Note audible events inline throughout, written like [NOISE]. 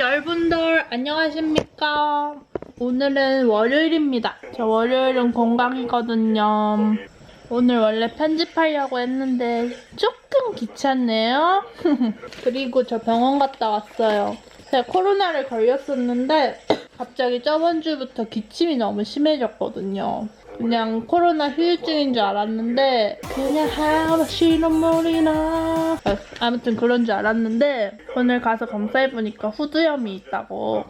여러분들 안녕하십니까? 오늘은 월요일입니다. 저 월요일은 공강이거든요. 오늘 원래 편집하려고 했는데 조금 귀찮네요. [LAUGHS] 그리고 저 병원 갔다 왔어요. 제가 코로나를 걸렸었는데 갑자기 저번 주부터 기침이 너무 심해졌거든요. 그냥 코로나 후유증인 줄 알았는데 그냥 하시는 물이 나 아무튼 그런 줄 알았는데 오늘 가서 검사해보니까 후두염이 있다고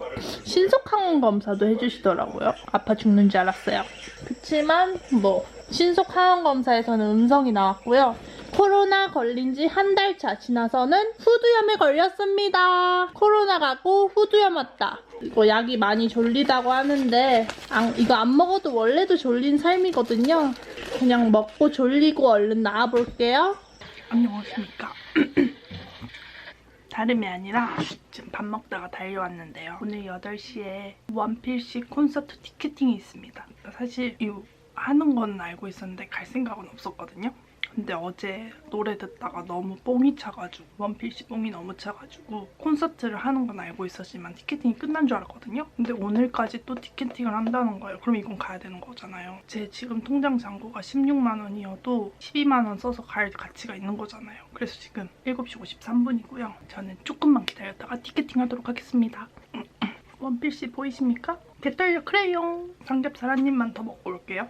신속항원 검사도 해주시더라고요. 아파 죽는 줄 알았어요. 그치만 뭐 신속항원 검사에서는 음성이 나왔고요. 코로나 걸린 지 한 달 차 지나서는 후두염에 걸렸습니다. 코로나 가고 후두염 왔다. 이거 약이 많이 졸리다고 하는데 안- 이거 안 먹어도 원래도 졸린 삶이거든요. 그냥 먹고 졸리고 얼른 나와볼게요. 안녕하십니까. [CLEARS THROAT] 다름이 아니라 지금 밥 먹다가 달려왔는데요. 오늘 8시에 원필씨 콘서트 티켓팅이 있습니다. 사실 이 하는 건 알고 있었는데 갈 생각은 없었거든요. 근데 어제 노래 듣다가 너무 뽕이 차가지고 원필씨 뽕이 너무 차가지고 콘서트를 하는 건 알고 있었지만 티켓팅이 끝난 줄 알았거든요. 근데 오늘까지 또 티켓팅을 한다는 거예요. 그럼 이건 가야 되는 거잖아요. 제 지금 통장 잔고가 16만 원이어도 12만 원 써서 갈 가치가 있는 거잖아요. 그래서 지금 7시 53분이고요. 저는 조금만 기다렸다가 티켓팅 하도록 하겠습니다. [CLEARS THROAT] 원필씨 보이십니까? 개떨려 크레용 삼겹살 한 입만 더 먹고 올게요.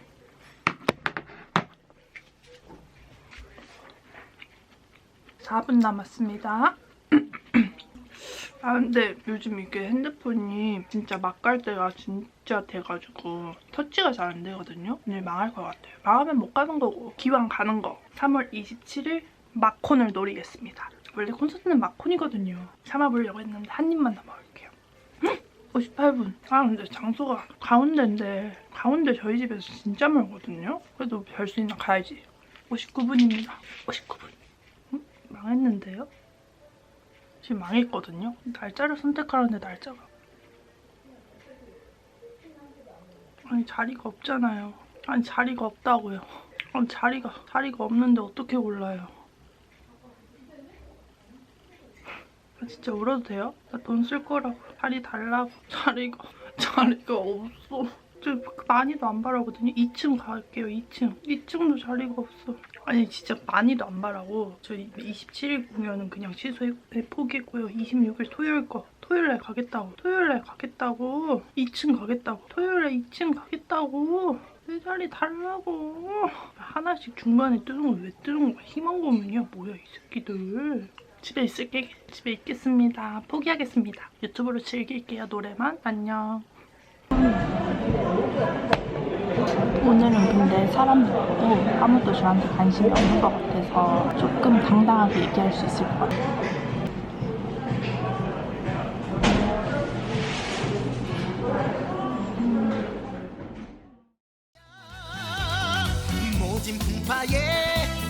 사분 남았습니다. [CLEARS THROAT] 아 근데 요즘 이게 핸드폰이 진짜 막갈 때가 진짜 돼가지고 터치가 잘 안 되거든요. 오늘 망할 것 같아요. 망하면 못 가는 거고 기왕 가는 거 3월 27일 마콘을 노리겠습니다. 원래 콘서트는 마콘이거든요. 참아보려고 했는데 한 입만 더 먹을게요. 58분. 아 근데 장소가 가운데인데 가운데 저희 집에서 진짜 멀거든요. 그래도 별 수 있나 가야지. 59분입니다. 59분. 음? 망했는데요? 지금 망했거든요. 날짜를 선택하는데 날짜가 아니 자리가 없잖아요. 아니 자리가 없다고요. 아니 자리가 자리가 없는데 어떻게 골라요? 아, 진짜 울어도 돼요? 나 돈 쓸 거라고 자리 달라고 자리가 자리가 없어. 저 많이도 안 바라거든요. 2층 갈게요. 2층. 2층도 자리가 없어. 아니 진짜 많이도 안 바라고 저 27일 공연은 그냥 취소해 포기했고요. 26일 토요일 거 토요일에 가겠다고 토요일에 가겠다고 2층 가겠다고 토요일에 2층 가겠다고 내 자리 달라고 하나씩 중간에 뜨는 거왜 뜨는 거야? 희망 고문이야 뭐야 이 새끼들 집에 있을게 집에 있겠습니다 포기하겠습니다 유튜브로 즐길게요 노래만 안녕 오늘은 근데 사람도 없고 아무도 저한테 관심이 없는 것 같아서 조금 당당하게 얘기할 수 있을 것 같아요.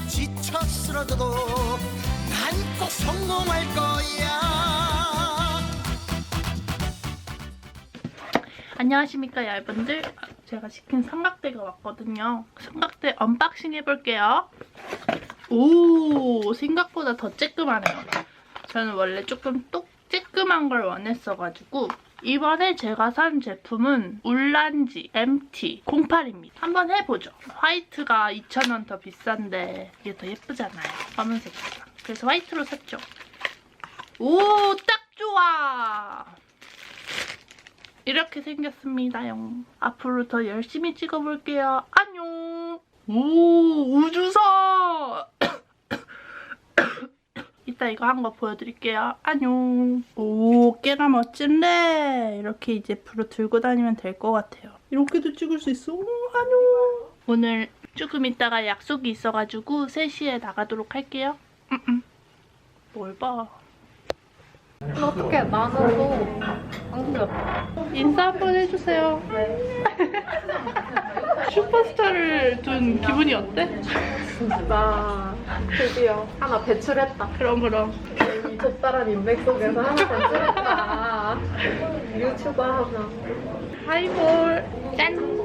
지쳐 쓰러져도 난 꼭 성공할 거 안녕하십니까 여러분들. 제가 시킨 삼각대가 왔거든요. 삼각대 언박싱 해볼게요. 오 생각보다 더 쬐끔하네요. 저는 원래 조금 똑 쬐끔한 걸 원했어가지고 이번에 제가 산 제품은 울란지 MT 08입니다. 한번 해보죠. 화이트가 2,000원 더 비싼데 이게 더 예쁘잖아요. 검은색보다. 그래서 화이트로 샀죠. 오 딱 좋아 이렇게 생겼습니다요. 앞으로 더 열심히 찍어볼게요. 안녕. 오 우주선. [COUGHS] 이따 이거 한 거 보여드릴게요. 안녕. 오 꽤나 멋진데 이렇게 이제 앞으로 들고 다니면 될 것 같아요. 이렇게도 찍을 수 있어. 오, 안녕. 오늘 조금 있다가 약속이 있어가지고 3시에 나가도록 할게요. 음, 음. 뭘 봐. 어떻게 안 그려. 인사 한번 해주세요. [LAUGHS] 슈퍼스타를 둔 기분이 어때? 진짜 드디어 하나 배출했다. 그럼 그럼. 이 적달한 인맥 속에서 하나 배출했다. 유튜버 하나. 하이볼 짠.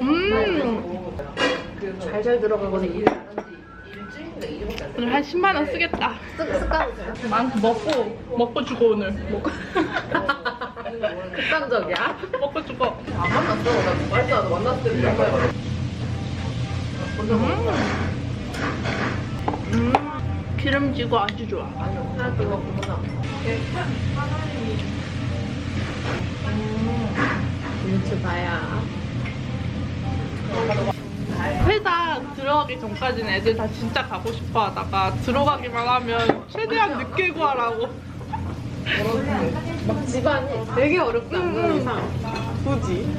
음. 잘잘 들어가거든. 오늘 한 10만 원 쓰겠다. 많고 먹고 먹고 주고 오늘 먹고 습관적이야? 먹고 주고. 안 만났어. 나 말도 안 만났을 때. 음, 기름지고 아주 좋아. 하나 그거 보자. 유튜버야. 회사 들어가기 전까지는 애들 다 진짜 가고 싶어 하다가 들어가기만 하면 최대한 늦게 구하라고. 막 집안이 되게 어렵다. 음. 이상. 굳이.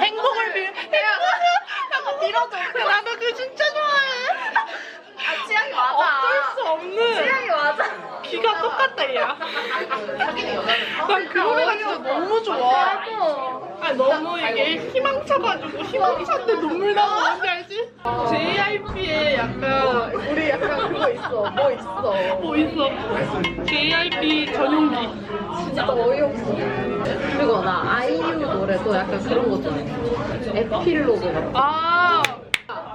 행복을 빌. 행복을 밀어줘. 나도 그 진짜 좋아해. 아, 취향이 맞아. 어쩔 수 없는. 취향이 맞아. 귀가 똑같다 얘야. 난 그 노래가 진짜 너무 좋아. 나도. 아 너무 이게 희망차가지고 희망차인데 눈물 나는 뭔지 알지? JYP의 약간 우리 약간 그거 있어. 뭐 있어. 뭐 있어? JYP 전용기. 진짜 어이없어. 그리고 나 아이유 노래도 약간 그런 거 좋아해. 에필로그 같은 거. 아,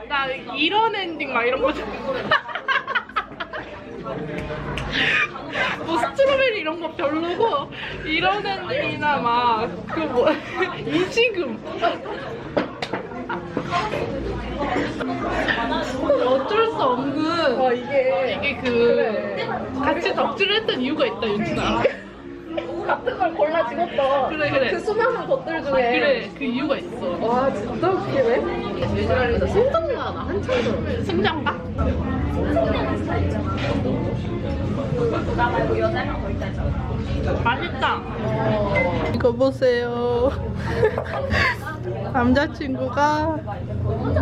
나 이런 엔딩 막 이런 거 좋아. [LAUGHS] 뭐 스트로베리 이런 거 별로고 이런 엔딩이나 막 그 뭐 [LAUGHS] 이지금. 어쩔 수 없는 어, 이게 이게 그 같이 덕질을 했던 이유가 있다 윤준아 같은 걸 골라 찍었어. 그래 그래 그 수많은 것들 중에. 그래 그 이유가 있어 와, 진짜 웃기네. 유지랄리다 손정리가 나 한참 들어. 승장가? 맛있다. 이거 보세요. [LAUGHS] 남자친구가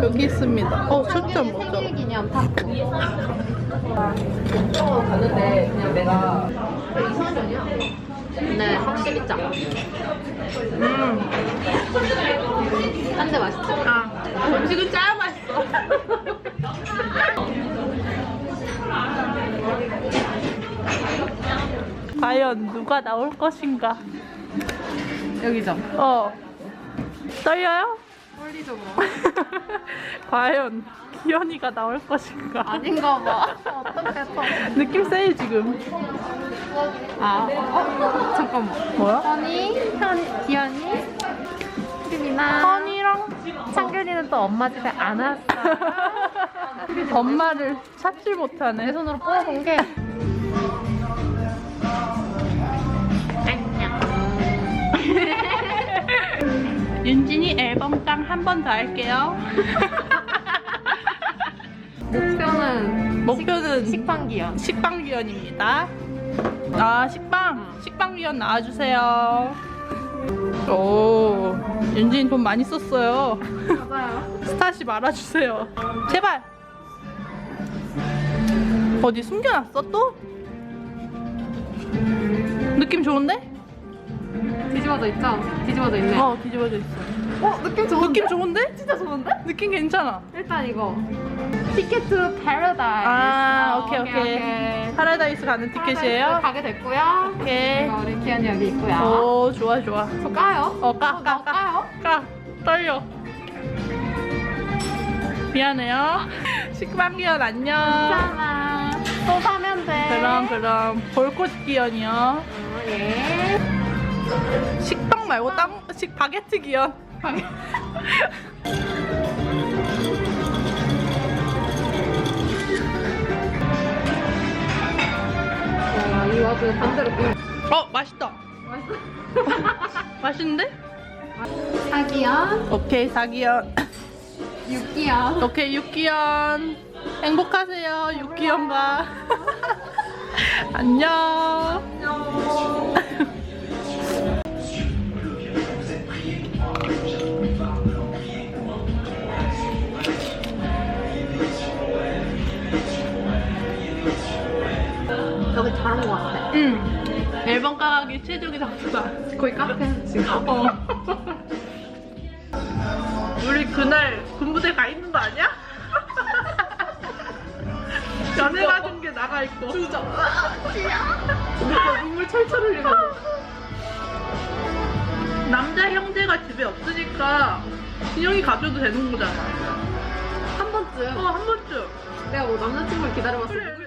여기 있습니다. 어, 초점 뭐죠? 기념 탁구. 가는데 그냥 내가 이상한 편이야. 근데 확실히 짜. 음, 딴데 맛있지? 아, 음식은 짜야 맛있어. [LAUGHS] 과연 누가 나올 것인가? 여기죠. 어. 떨려요? 홀리적으로. [LAUGHS] 과연 기현이가 나올 것인가? 아닌가 봐. 어떡해 또. 느낌 세요 지금. 아, 어? 잠깐만. 뭐야? 허니, 현이, 기현이, 수빈이나 허니랑 창균이는 또 엄마 집에 안 왔어. [LAUGHS] 엄마를 찾지 못하네. 내 손으로 뽑아본 게 앨범깡 한번 더 할게요. [LAUGHS] 목표는 목표는 식빵 기현. 식빵 위원입니다. 아 식빵 식빵 위원 나와주세요. 오 윤진이 돈 많이 썼어요. 맞아요. 스타시 말아주세요. 제발. 어디 숨겨놨어 또? 느낌 좋은데? 뒤집어져 있죠? 뒤집어져 있네. 어 뒤집어져 있어. 어, 느낌 좋은데? 느낌 좋은데? 진짜 좋은데? 느낌 괜찮아. 일단 이거 티켓 투 패러다이스. 아 어, 오케이 오케이. 파라다이스 가는 티켓이에요? 가게 됐고요. 오케이. 우리 기현이 여기 있고요. 오 좋아 좋아. 저 까요? 어까 어, 까. 까요? 까 떨려. 미안해요. [LAUGHS] 식빵기현 안녕. 괜찮아. 또 사면 돼. 그럼 그럼 볼꽃 기현이요. 어, 예. 식빵 말고 땅식 바게트 기현. 와, 이 와중에 반대로 또어 맛있다. [LAUGHS] 맛있는데? 사기현, 오케이 사기현. 육기현. 오케이 육기현. 행복하세요 육기현과. [LAUGHS] 안녕. 여기 응. 앨범 까기 최적의 장소다. 거의 카페 지금. 어. 우리 그날 군부대 가 있는 거 아니야? [LAUGHS] 연애 가는 게 나가 있고. 진짜. 누가 눈물 철철 흘리면서. 남자 형제가 집에 없으니까 진영이 가져도 되는 거잖아. 한 번쯤 어, 한 번쯤. 내가 뭐 남자친구를 기다려봤어. 그래.